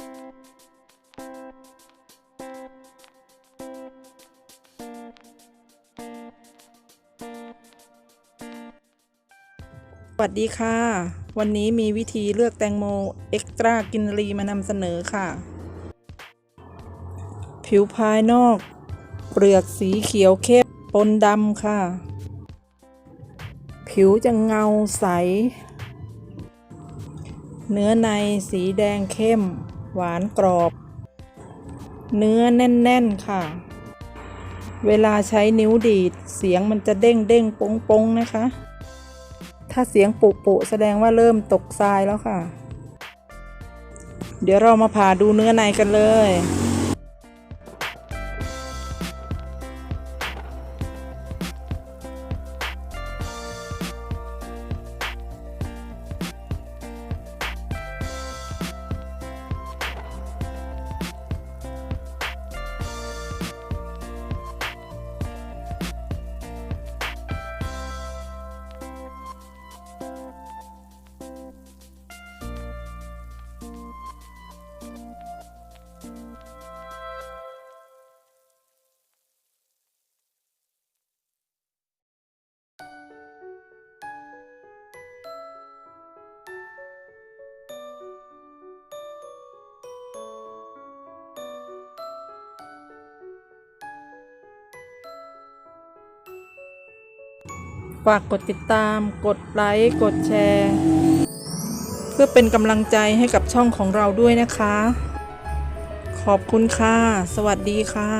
สวัสดีค่ะ วันนี้มีวิธีเลือกแตงโมเอ็กตร้ากินรีมานำเสนอค่ะ ผิวภายนอก เปลือกสีเขียวเข้มปนดำค่ะ ผิวจะเงาใส เนื้อในสีแดงเข้ม หวานกรอบ เนื้อแน่น ๆ ค่ะ เวลาใช้นิ้วดีดเสียงมันจะเด้งเด้งปงปงนะคะ ถ้าเสียงปุปุแสดงว่าเริ่มตกทรายแล้วค่ะ เดี๋ยวเรามาผ่าดูเนื้อในกันเลย ฝากกดติดตาม กดไลค์ กดแชร์ เพื่อเป็นกำลังใจให้กับช่องของเราด้วยนะคะ ขอบคุณค่ะ สวัสดีค่ะ